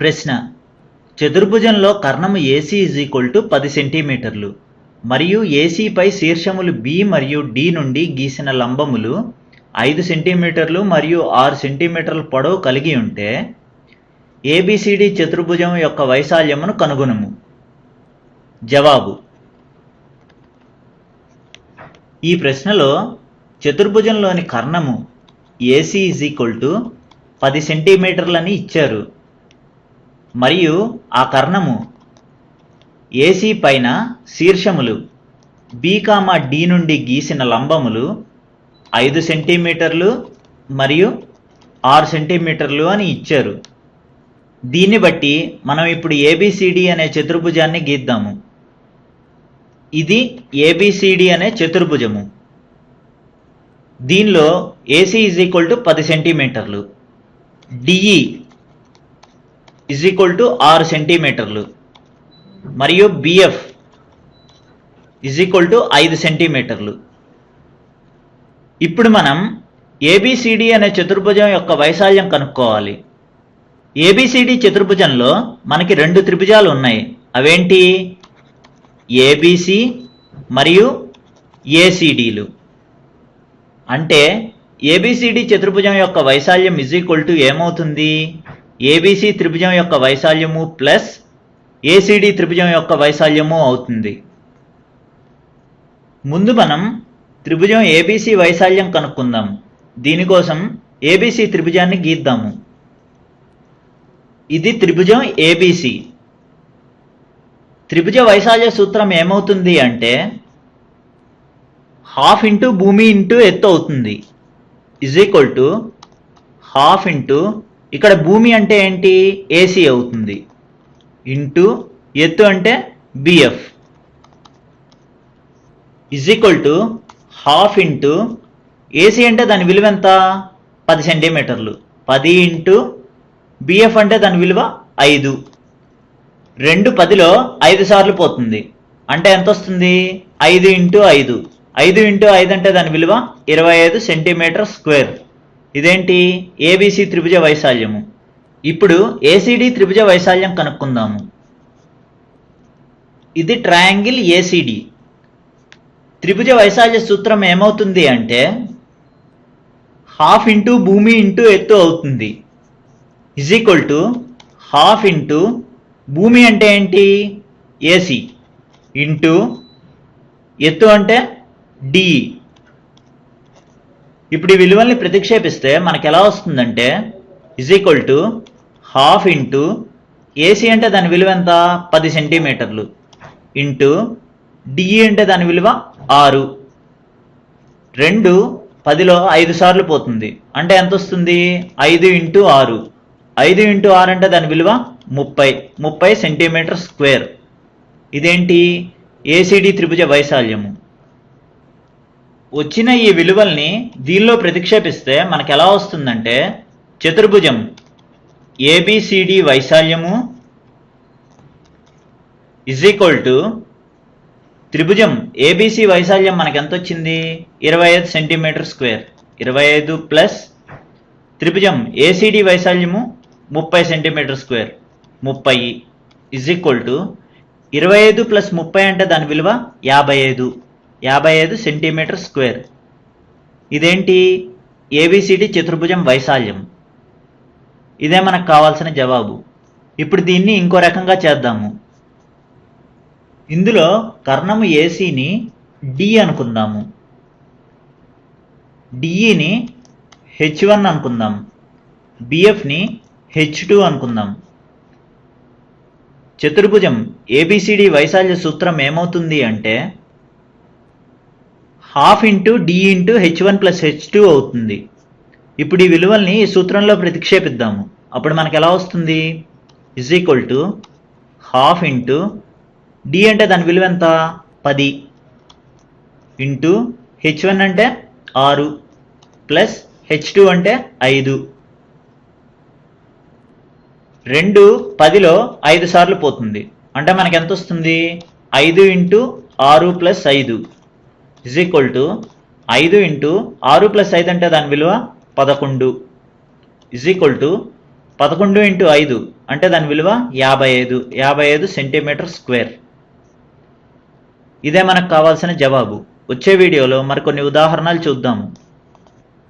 ప్రశ్న. చతుర్భుజంలో కర్ణము ఏసీ ఈజ్ ఈక్వల్ టు పది సెంటీమీటర్లు. మరియు ఏసీపై శీర్షములు బి మరియు డి నుండి గీసిన లంబములు ఐదు సెంటీమీటర్లు మరియు ఆరు సెంటీమీటర్ల పొడవు కలిగి ఉంటే ఏబిసిడి చతుర్భుజం యొక్క వైశాల్యమును కనుగొనము. జవాబు. ఈ ప్రశ్నలో చతుర్భుజంలోని కర్ణము ఏసీ ఈజ్ ఈక్వల్ టు పది సెంటీమీటర్లని ఇచ్చారు. మరియు ఆ కర్ణము ఏసీ పైన శీర్షములు బీకామా డి నుండి గీసిన లంబములు ఐదు సెంటీమీటర్లు మరియు ఆరు సెంటీమీటర్లు అని ఇచ్చారు. దీన్ని బట్టి మనం ఇప్పుడు ఏబిసిడి అనే చతుర్భుజాన్ని గీద్దాము. ఇది ఏబిసిడి అనే చతుర్భుజము. దీనిలో ఏసీ ఈజ్ ఈక్వల్ టు పది సెంటీమీటర్లు. డిఈ ఇజ్ ఈక్వల్ టు ఆరు సెంటీమీటర్లు మరియు బిఎఫ్ ఇజ్ ఈక్వల్ టు ఐదు సెంటీమీటర్లు ఇప్పుడు మనం ఏబిసిడి అనే చతుర్భుజం యొక్క వైశాల్యం కనుక్కోవాలి. ఏబిసిడి చతుర్భుజంలో మనకి రెండు త్రిభుజాలు ఉన్నాయి. అవేంటి? ఏబిసి మరియు ఏసీడీలు అంటే ఏబిసిడి చతుర్భుజం యొక్క వైశాల్యం ఇజ్ ఈక్వల్ టు ఏమవుతుంది? ఏబీసీ త్రిభుజం యొక్క వైశాల్యము ప్లస్ ఏసీడీ త్రిభుజం యొక్క వైశాల్యము అవుతుంది. ముందు మనం త్రిభుజం ఏబీసీ వైశాల్యం కనుక్కుందాం. దీనికోసం ఏబీసీ త్రిభుజాన్ని గీద్దాము. ఇది త్రిభుజం ఏబీసీ త్రిభుజ వైశాల్య సూత్రం ఏమవుతుంది అంటే హాఫ్ ఇంటూ భూమి ఇంటూ ఎత్తు అవుతుంది. Is equal to half into ఇక్కడ భూమి అంటే ఏంటి? ఏసీ అవుతుంది. ఇంటూ ఎత్తు అంటే BF is equal to half into AC అంటే దాని విలువ ఎంత? పది సెంటీమీటర్లు. పది ఇంటూ బిఎఫ్ అంటే దాని విలువ ఐదు. రెండు పదిలో ఐదు సార్లు పోతుంది. అంటే ఎంత వస్తుంది? ఐదు ఇంటూ ఐదు. ఐదు ఇంటూ ఐదు అంటే దాని విలువ ఇరవై ఐదు సెంటీమీటర్ స్క్వేర్. ఇదేంటి? ఏబిసి త్రిభుజ వైశాల్యము. ఇప్పుడు ఏసీడీ త్రిభుజ వైశాల్యం కనుక్కుందాము. ఇది ట్రయాంగిల్ ఏసిడి త్రిభుజ వైశాల్య సూత్రం ఏమవుతుంది అంటే హాఫ్ ఇంటూ భూమి ఇంటూ ఎత్తు అవుతుంది. Is equal to half into భూమి అంటే ఏంటి? ఏసీ ఇంటూ ఎత్తు అంటే డిఈ ఇప్పుడు ఈ విలువల్ని ప్రతిక్షేపిస్తే మనకు ఎలా వస్తుందంటే is equal to half into AC అంటే దాని విలువ ఎంత? పది సెంటీమీటర్లు. ఇంటూ డిఈ అంటే దాని విలువ ఆరు. రెండు పదిలో ఐదు సార్లు పోతుంది. అంటే ఎంత వస్తుంది? ఐదు ఇంటూ ఆరు. ఐదు ఇంటూ ఆరు అంటే దాని విలువ ముప్పై. ముప్పై సెంటీమీటర్ స్క్వేర్. ఇదేంటి? ఏసీడీ త్రిభుజ వైశాల్యము. వచ్చిన ఈ విలువల్ని దీనిలో ప్రతిక్షేపిస్తే మనకు ఎలా వస్తుందంటే చతుర్భుజం ఏబిసిడి వైశాల్యము ఇజ్ ఈక్వల్ టు త్రిభుజం ఏబిసి వైశాల్యం మనకు ఎంత వచ్చింది ఇరవై ఐదు సెంటీమీటర్ స్క్వేర్ ఇరవై ఐదు ప్లస్ త్రిభుజం ఏసీడి వైశాల్యము ముప్పై సెంటీమీటర్ స్క్వేర్ ముప్పై ఇజ్ ఈక్వల్ టు ఇరవై ఐదు ప్లస్ ముప్పై అంటే దాని విలువ యాభై ఐదు. యాభై ఐదు సెంటీమీటర్ స్క్వేర్. ఇదేంటి? ఏబిసిడి చతుర్భుజం వైశాల్యం. ఇదే మనకు కావాల్సిన జవాబు. ఇప్పుడు దీన్ని ఇంకో రకంగా చేద్దాము. ఇందులో కర్ణము ఏసీని డి అనుకుందాము. డిఈని హెచ్ వన్ అనుకుందాం. బిఎఫ్ని హెచ్ టూ అనుకుందాం. చతుర్భుజం ఏబిసిడి వైశాల్య సూత్రం ఏమవుతుంది అంటే half into D into H one plus H two అవుతుంది. ఇప్పుడు ఈ విలువల్ని ఈ సూత్రంలో ప్రతిక్షేపిద్దాము. అప్పుడు మనకు ఎలా వస్తుంది? Is equal to half into D అంటే దాని విలువ ఎంత? పది ఇంటూ హెచ్ వన్ అంటే ఆరు ప్లస్ హెచ్ టూ అంటే ఐదు. రెండు పదిలో ఐదు సార్లు పోతుంది. అంటే మనకు ఎంత వస్తుంది? ఐదు ఇంటూ ఆరు ప్లస్ ఐదు. ఇజ్ ఈక్వల్ టు ఐదు ఇంటూ ఆరు ప్లస్ ఐదు అంటే దాని విలువ పదకొండు. ఇజ్ ఈక్వల్ టు పదకొండు ఇంటూ ఐదు అంటే దాని విలువ యాభై ఐదు. యాభై ఐదు సెంటీమీటర్ స్క్వేర్ ఇదే మనకు కావాల్సిన జవాబు. వచ్చే వీడియోలో మరికొన్ని ఉదాహరణలు చూద్దాము.